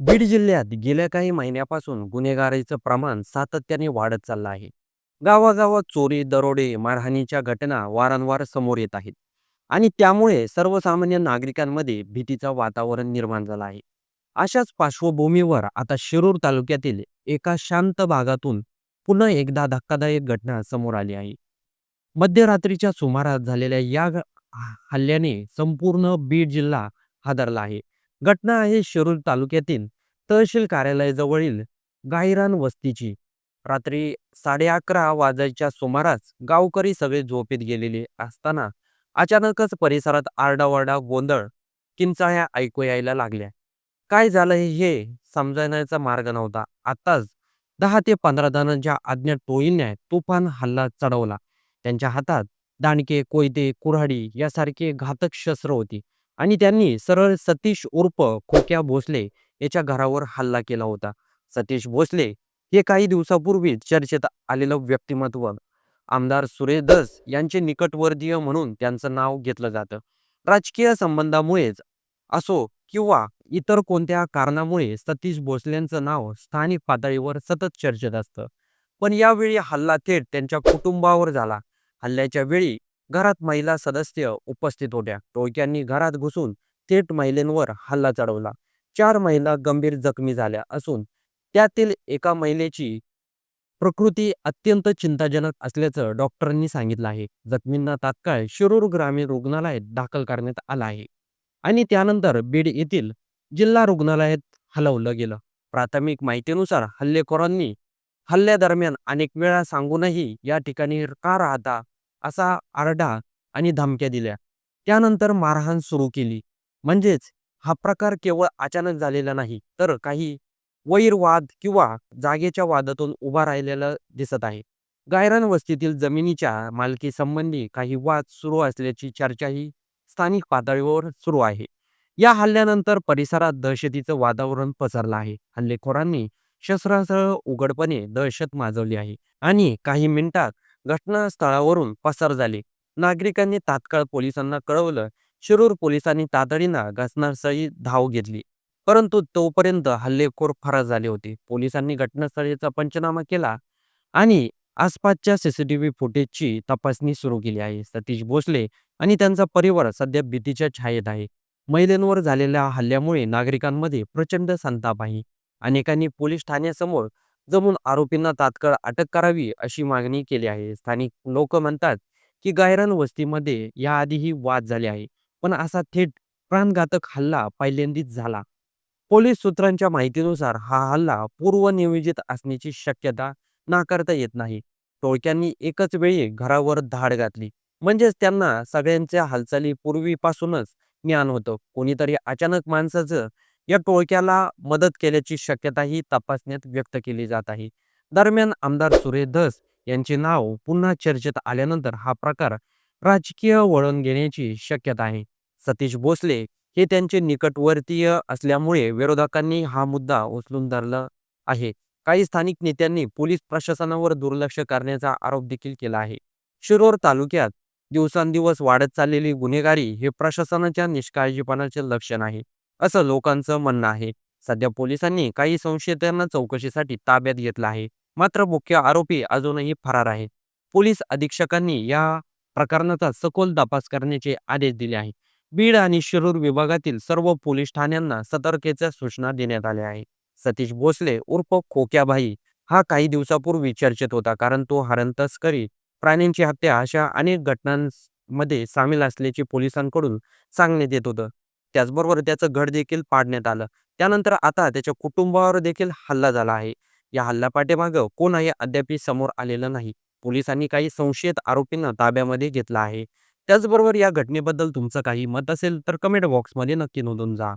बीड जिल्ह्यात गेल्या काही महिन्यापासून गुन्हेगारीचं प्रमाण सातत्याने वाढत चाललं आहे. गावागावात चोरी दरोडे मारहाणीच्या घटना वारंवार समोर येत आहेत आणि त्यामुळे सर्वसामान्य नागरिकांमध्ये भीतीचं वातावरण निर्माण झालं आहे. अशाच पार्श्वभूमीवर आता शिरूर तालुक्यातील एका शांत भागातून पुन्हा एकदा धक्कादायक घटना समोर आली आहे. मध्यरात्रीच्या सुमारास झालेल्या या हल्ल्याने संपूर्ण बीड जिल्हा हादरला आहे. घटना आहे शिरूर तालुक्यातील तहसील कार्यालयाजवळील गायरान वस्तीची. रात्री साडे अकरा वाजायच्या सुमारास गावकरी सगळे झोपेत गेलेले असताना अचानकच परिसरात आरडाओरडा गोंधळ किंचाळ्या ऐकू यायला लागल्या. काय झालं हे समजण्याचा मार्ग नव्हता. आत्ताच दहा ते पंधरा जणांच्या अज्ञात टोळीने तुफान हल्ला चढवला. त्यांच्या हातात दांडके कोयते कुऱ्हाडी यासारखे घातक शस्त्र होती. आणि त्यांनी सरळ सतीश उर्फ खोक्या भोसले याच्या घरावर हल्ला केला होता. सतीश भोसले हे काही दिवसापूर्वी चर्चेत आलेलं व्यक्तिमत्व. आमदार सुरेश दस यांचे निकटवर्तीय म्हणून त्यांचं नाव घेतलं जातं. राजकीय संबंधामुळेच असो किंवा इतर कोणत्या कारणामुळे सतीश भोसलेंचं नाव स्थानिक पातळीवर सतत चर्चेत असतं. पण यावेळी हल्ला थेट त्यांच्या कुटुंबावर झाला. हल्ल्याच्या वेळी घरात महिला सदस्य उपस्थित होत्या. टोळक्यांनी घरात घुसून थेट महिलेंवर हल्ला चढवला. चार महिला गंभीर जखमी झाल्या असून त्यातील एका महिलेची प्रकृती अत्यंत चिंताजनक असल्याचं डॉक्टरांनी सांगितलं आहे. जखमींना तात्काळ शिरूर ग्रामीण रुग्णालयात दाखल करण्यात आलं आहे आणि त्यानंतर बीड येथील जिल्हा रुग्णालयात हलवलं गेलं. प्राथमिक माहितीनुसार हल्लेखोरांनी हल्ल्यादरम्यान अनेक वेळा सांगूनही या ठिकाणी का राहता असा आरडा आणि धमक्या दिल्या. त्यानंतर मारहाण सुरू केली. म्हणजेच हा प्रकार केवळ अचानक झालेला नाही तर काही वैरवाद किंवा जागेच्या वादातून उभा राहिलेला दिसत आहे. गायरान वस्तीतील जमिनीच्या मालकीसंबंधी काही वाद सुरू असल्याची चर्चाही स्थानिक पातळीवर सुरू आहे. या हल्ल्यानंतर परिसरात दहशतीचं वातावरण पसरलं आहे. हल्लेखोरांनी शस्त्रासह उघडपणे दहशत माजवली आहे आणि काही मिनिटात घटनास्थळावरून पसार झाले. नागरिकांनी तात्काळ पोलिसांना कळवलं. शिरूर पोलिसांनी तातडीनं घटनास्थळी धाव घेतली. परंतु तोपर्यंत हल्लेखोर फरार झाले होते. पोलिसांनी घटनास्थळीचा पंचनामा केला आणि आसपासच्या सीसीटीव्ही फुटेजची तपासणी सुरू केली आहे. सतीश भोसले आणि त्यांचा परिवार सध्या भीतीच्या छायेत आहे. महिलांवर झालेल्या हल्ल्यामुळे नागरिकांमध्ये प्रचंड संताप आहे. अनेकांनी पोलीस ठाण्यासमोर जमून आरोपींना तात्काळ अटक करावी अशी मागणी केली आहे. स्थानिक लोक म्हणतात की गायरान वस्तीमध्ये याआधीही वाद झाले आहे. पण असा थेट प्राणघातक हल्ला पहिल्यांदाच झाला. पोलीस सूत्रांच्या माहितीनुसार हा हल्ला पूर्वनियोजित असण्याची शक्यता नाकारता येत नाही. टोळक्यांनी एकच वेळी घरावर धाड घातली. म्हणजेच त्यांना सगळ्यांच्या हालचाली पूर्वीपासूनच ज्ञान होतं. कोणीतरी अचानक माणसाचं या टोळक्याला मदत केल्याची शक्यताही तपासण्यात व्यक्त केली जात आहे. दरम्यान आमदार सुरेश धस यांचे नाव पुन्हा चर्चेत आल्यानंतर हा प्रकार राजकीय वळण घेण्याची शक्यता आहे. सतीश भोसले हे त्यांचे निकटवर्तीय असल्यामुळे विरोधकांनी हा मुद्दा उचलून धरला आहे. काही स्थानिक नेत्यांनी पोलीस प्रशासनावर दुर्लक्ष करण्याचा आरोप देखील केला आहे. शिरोर तालुक्यात दिवसांदिवस वाढत चाललेली गुन्हेगारी हे प्रशासनाच्या निष्काळजीपणाचे लक्षण आहे. असं लोकांचं म्हणणं आहे. सध्या पोलिसांनी काही संशयितांना चौकशीसाठी ताब्यात घेतलं आहे. मात्र मुख्य आरोपी अजूनही फरार आहेत पोलीस अधीक्षकांनी या प्रकरणाचा सखोल तपास करण्याचे आदेश दिले आहे. बीड आणि शिरूर विभागातील सर्व पोलीस ठाण्यांना सतर्कतेच्या सूचना देण्यात आल्या आहे सतीश भोसले उर्फ खोक्याभाई हा काही दिवसापूर्वी चर्चेत होता कारण तो हरण तस्करी प्राण्यांची हत्या अशा अनेक घटनांमध्ये सामील असल्याचे पोलिसांकडून सांगण्यात येत होतं. त्याचबरोबर त्याचं घड देखील पाडण्यात आलं. त्यानंतर आता त्याच्या कुटुंबावर देखील हल्ला झाला आहे. या हल्ल्यापाठीमागं कोण आहे अद्याप समोर आलेलं नाही. पोलिसांनी काही संशयित आरोपींना ताब्यामध्ये घेतला आहे. त्याचबरोबर या घटनेबद्दल तुमचं काही मत असेल तर कमेंट बॉक्समध्ये नक्की नोंदून जा.